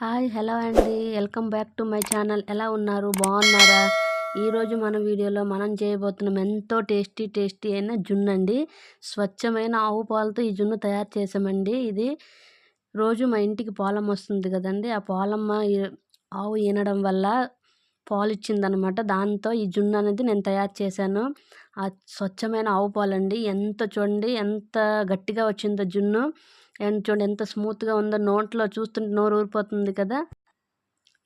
Hi hello అండి. Welcome back to my channel. ఎలా ఉన్నారు? బాగున్నారా? ఈరోజు మన వీడియోలో మనం చేయబోతున్నాం ఎంతో టేస్టీ టేస్టీ అయిన జున్ను అండి. స్వచ్ఛమైన ఆవు పాలతో ఈ జున్ను తయారు చేసామండి ఇది రోజు మా ఇంటికి పాలమ్మ వస్తుంది కదండి. ఆ పాలమ్మ ఆవు ఈనడం వల్ల పాలు ఇచ్చిందనమాట దాంతో ఈ జున్ను అనేది నేను తయారు చేశాను. ఆ స్వచ్ఛమైన ఆవు పాలండి. ఎంత చూడండి ఎంత గట్టిగా వచ్చిందో జున్ను. అండ్ చూడండి ఎంత స్మూత్గా ఉందో నోట్లో చూస్తుంటే నోరు ఊరిపోతుంది కదా.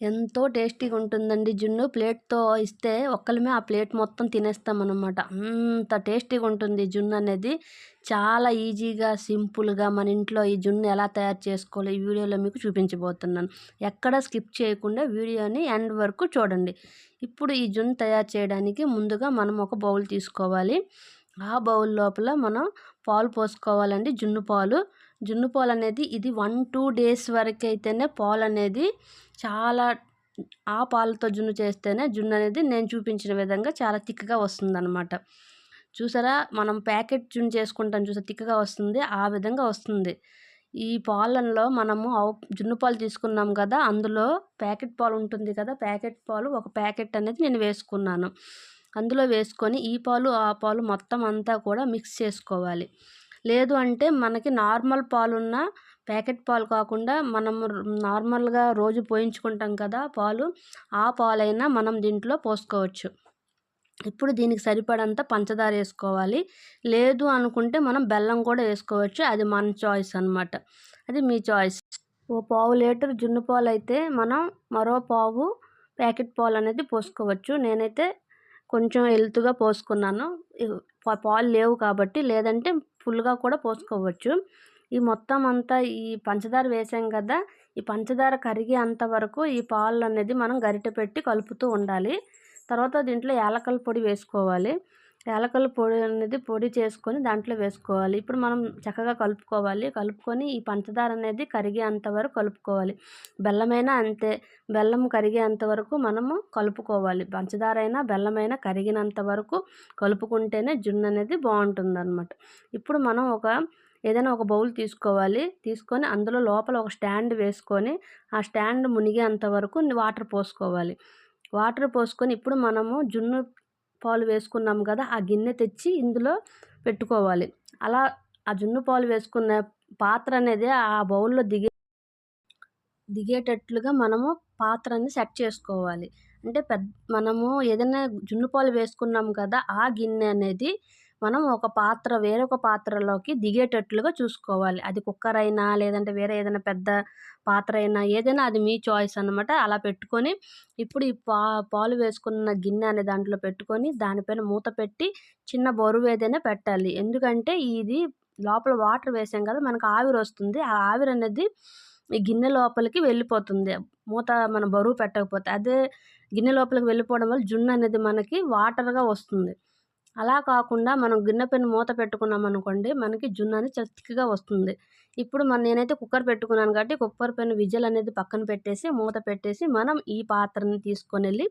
ఎంతో టేస్టీగా ఉంటుందండి జున్ను. ప్లేట్తో ఇస్తే ఒక్కలమే ఆ ప్లేట్ మొత్తం తినేస్తామన్నమాట. అంత టేస్టీగా ఉంటుంది జున్ను అనేది. చాలా ఈజీగా సింపుల్గా మన ఇంట్లో ఈ జున్ను ఎలా తయారు చేసుకోవాలో ఈ వీడియోలో మీకు చూపించబోతున్నాను. ఎక్కడ స్కిప్ చేయకుండా వీడియోని ఎండ్ వరకు చూడండి. ఇప్పుడు ఈ జున్ను తయారు చేయడానికి ముందుగా మనం ఒక బౌల్ తీసుకోవాలి. ఆ బౌల్ లోపల మనం పాలు పోసుకోవాలండి. జున్ను పాలు. జున్ను పాలు అనేది ఇది వన్ టూ డేస్ వరకు అయితేనే పాలు అనేది చాలా ఆ పాలతో జున్ను చేస్తేనే జున్ను అనేది నేను చూపించిన విధంగా చాలా తిక్కగా వస్తుందన్నమాట. చూసారా? మనం ప్యాకెట్ జున్ను చేసుకుంటాం చూసా? తిక్కగా వస్తుంది. ఆ విధంగా వస్తుంది. ఈ పాలల్లో మనము జున్ను పాలు తీసుకున్నాం కదా అందులో ప్యాకెట్ పాలు ఉంటుంది కదా ప్యాకెట్ పాలు ఒక ప్యాకెట్ అనేది నేను వేసుకున్నాను. అందులో వేసుకొని ఈ పాలు ఆ పాలు మొత్తం అంతా కూడా మిక్స్ చేసుకోవాలి. లేదు అంటే మనకి నార్మల్ పాలున్న ప్యాకెట్ పాలు కాకుండా మనం నార్మల్గా రోజు పోయించుకుంటాం కదా పాలు ఆ పాలైనా మనం దీంట్లో పోసుకోవచ్చు. ఇప్పుడు దీనికి సరిపడంత పంచదార వేసుకోవాలి. లేదు అనుకుంటే మనం బెల్లం కూడా వేసుకోవచ్చు. అది మన చాయిస్ అనమాట అది మీ చాయిస్. ఓ పావు లీటర్ జున్ను పాలు అయితే మనం మరో పావు ప్యాకెట్ పాలు అనేది పోసుకోవచ్చు. నేనైతే కొంచెం హెల్త్గా పోసుకున్నాను. పాలు లేవు కాబట్టి లేదంటే ఫుల్గా కూడా పోసుకోవచ్చు. ఈ మొత్తం అంతా ఈ పంచదార వేసాం కదా ఈ పంచదార కరిగే అంత వరకు ఈ పాలు అనేది మనం గరిటె పెట్టి కలుపుతూ ఉండాలి. తర్వాత దీంట్లో యాలకల పొడి వేసుకోవాలి. యాలకల పొడి అనేది పొడి చేసుకొని దాంట్లో వేసుకోవాలి. ఇప్పుడు మనం చక్కగా కలుపుకోవాలి. కలుపుకొని ఈ పంచదార అనేది కరిగేంత వరకు కలుపుకోవాలి. బెల్లమైనా అంతే. బెల్లం కరిగేంత వరకు మనము కలుపుకోవాలి. పంచదార అయినా బెల్లమైనా కరిగినంత వరకు కలుపుకుంటేనే జున్ను అనేది బాగుంటుంది ఇప్పుడు మనం ఒక ఏదైనా ఒక బౌల్ తీసుకోవాలి. తీసుకొని అందులో లోపల ఒక స్టాండ్ వేసుకొని ఆ స్టాండ్ మునిగేంత వరకు వాటర్ పోసుకోవాలి. వాటర్ పోసుకొని ఇప్పుడు మనము జున్ను పాలు వేసుకున్నాం కదా ఆ గిన్నె తెచ్చి ఇందులో పెట్టుకోవాలి. అలా ఆ జున్ను పాలు వేసుకున్న పాత్ర అనేది ఆ బౌల్లో దిగే దిగేటట్లుగా మనము పాత్రని సెట్ చేసుకోవాలి. అంటే పెద్ద మనము ఏదైనా జున్ను పాలు వేసుకున్నాం కదా ఆ గిన్నె అనేది మనం ఒక పాత్ర వేరొక పాత్రలోకి దిగేటట్లుగా చూసుకోవాలి. అది కుక్కర్ అయినా లేదంటే వేరే ఏదైనా పెద్ద పాత్ర అయినా ఏదైనా అది మీ చాయిస్ అనమాట అలా పెట్టుకొని ఇప్పుడు ఈ పా పాలు వేసుకున్న గిన్నె అనే దాంట్లో పెట్టుకొని దానిపైన మూత పెట్టి చిన్న బరువు ఏదైనా పెట్టాలి. ఎందుకంటే ఇది లోపల వాటర్ వేసాం కదా మనకు ఆవిరి వస్తుంది. ఆ ఆవిరి అనేది ఈ గిన్నె లోపలికి వెళ్ళిపోతుంది. మూత మన బరువు పెట్టకపోతే. అదే గిన్నె లోపలికి వెళ్ళిపోవడం వల్ల జున్ను అనేది మనకి వాటర్గా వస్తుంది. అలా కాకుండా మనం గిన్నె పైన మూత పెట్టుకున్నాం అనుకోండి మనకి జున్ను అనేది చాలా వస్తుంది. ఇప్పుడు మన నేనైతే కుక్కర్ పెట్టుకున్నాను కాబట్టి కుక్కర్ పెన్ను విజిల్ అనేది పక్కన పెట్టేసి మూత పెట్టేసి మనం ఈ పాత్రని తీసుకొని వెళ్ళి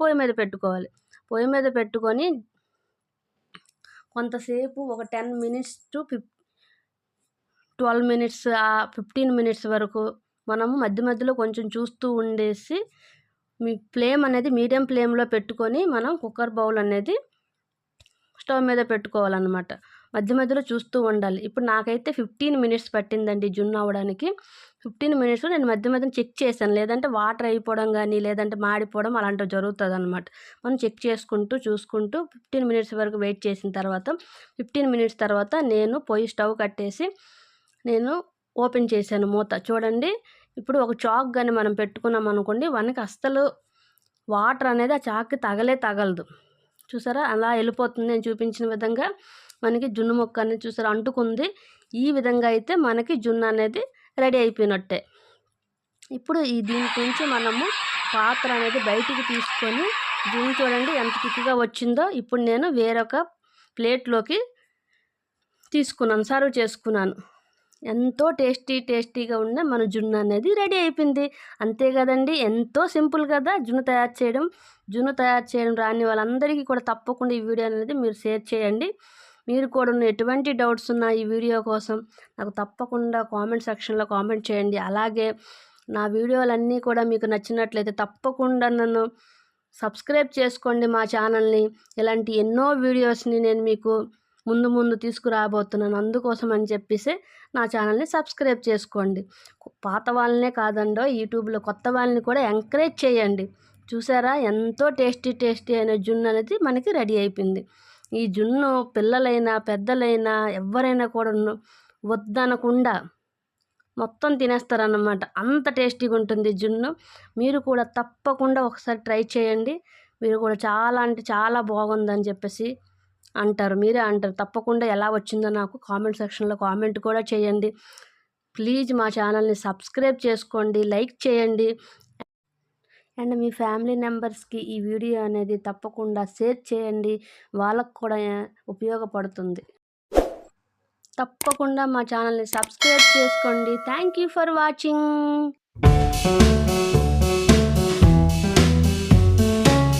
పొయ్యి మీద పెట్టుకోవాలి. పొయ్యి మీద పెట్టుకొని కొంతసేపు ఒక టెన్ మినిట్స్ టు ఫిఫ్ ట్వెల్వ్ మినిట్స్ ఫిఫ్టీన్ మినిట్స్ వరకు మనము మధ్య మధ్యలో కొంచెం చూస్తూ ఉండేసి మీ ఫ్లేమ్ అనేది మీడియం ఫ్లేమ్లో పెట్టుకొని మనం కుక్కర్ బౌల్ అనేది స్టవ్ మీద పెట్టుకోవాలన్నమాట. మధ్య మధ్యలో చూస్తూ ఉండాలి. ఇప్పుడు నాకైతే ఫిఫ్టీన్ మినిట్స్ పట్టిందండి జున్ను అవ్వడానికి ఫిఫ్టీన్ మినిట్స్లో నేను మధ్య మధ్యన చెక్ చేశాను. లేదంటే వాటర్ అయిపోవడం కానీ లేదంటే మాడిపోవడం అలాంటివి జరుగుతుంది అనమాట మనం చెక్ చేసుకుంటూ చూసుకుంటూ ఫిఫ్టీన్ మినిట్స్ వరకు వెయిట్ చేసిన తర్వాత ఫిఫ్టీన్ మినిట్స్ తర్వాత నేను పొయ్యి స్టవ్ కట్టేసి నేను ఓపెన్ చేశాను మూత. చూడండి ఇప్పుడు ఒక చాక్ కానీ మనం పెట్టుకున్నాం అనుకోండి మనకి అస్సలు వాటర్ అనేది ఆ చాక్కి తగలే తగలదు. చూసారా? అలా వెళ్ళిపోతుంది నేను చూపించిన విధంగా మనకి జున్ను మొక్క అనేది చూసారా? అంటుకుంది. ఈ విధంగా అయితే మనకి జున్ను అనేది రెడీ అయిపోయినట్టే. ఇప్పుడు ఈ దీని గురించి మనము పాత్ర అనేది బయటికి తీసుకొని జున్ను చూడండి ఎంత తిక్కుగా వచ్చిందో. ఇప్పుడు నేను వేరొక ప్లేట్లోకి తీసుకున్నాను సర్వ్ చేసుకున్నాను. ఎంతో టేస్టీ టేస్టీగా ఉన్న మన జున్ను అనేది రెడీ అయిపోయింది. అంతే కదండి ఎంతో సింపుల్ కదా జున్ను తయారు చేయడం. జున్ను తయారు చేయడం రాని వాళ్ళందరికీ కూడా తప్పకుండా ఈ వీడియో అనేది మీరు షేర్ చేయండి. మీరు కూడా ఎటువంటి డౌట్స్ ఉన్నా ఈ వీడియో కోసం నాకు తప్పకుండా కామెంట్ సెక్షన్లో కామెంట్ చేయండి. అలాగే నా వీడియోలన్నీ కూడా మీకు నచ్చినట్లయితే తప్పకుండా నన్ను సబ్స్క్రైబ్ చేసుకోండి మా ఛానల్ని. ఇలాంటి ఎన్నో వీడియోస్ని నేను మీకు ముందు ముందు తీసుకురాబోతున్నాను. అందుకోసం అని చెప్పేసి నా ఛానల్ని సబ్స్క్రైబ్ చేసుకోండి. పాత వాళ్ళనే కాదండో యూట్యూబ్లో కొత్త వాళ్ళని కూడా ఎంకరేజ్ చేయండి. చూసారా? ఎంతో టేస్టీ టేస్టీ అయిన జున్ను అనేది మనకి రెడీ అయిపోయింది. ఈ జున్ను పిల్లలైనా పెద్దలైనా ఎవరైనా కూడా వద్దనకుండా మొత్తం తినేస్తారన్నమాట. అంత టేస్టీగా ఉంటుంది జున్ను. మీరు కూడా తప్పకుండా ఒకసారి ట్రై చేయండి. మీరు కూడా చాలా అంటే చాలా బాగుందని చెప్పేసి అంటారు. మీరే అంటారు. తప్పకుండా ఎలా వచ్చిందో నాకు కామెంట్ సెక్షన్లో కామెంట్ కూడా చేయండి. ప్లీజ్ మా ఛానల్ని సబ్స్క్రైబ్ చేసుకోండి. లైక్ చేయండి. అండ్ మీ ఫ్యామిలీ మెంబర్స్కి ఈ వీడియో అనేది తప్పకుండా షేర్ చేయండి. వాళ్ళకు కూడా ఉపయోగపడుతుంది. తప్పకుండా మా ఛానల్ని సబ్స్క్రైబ్ చేసుకోండి. Thank you for watching.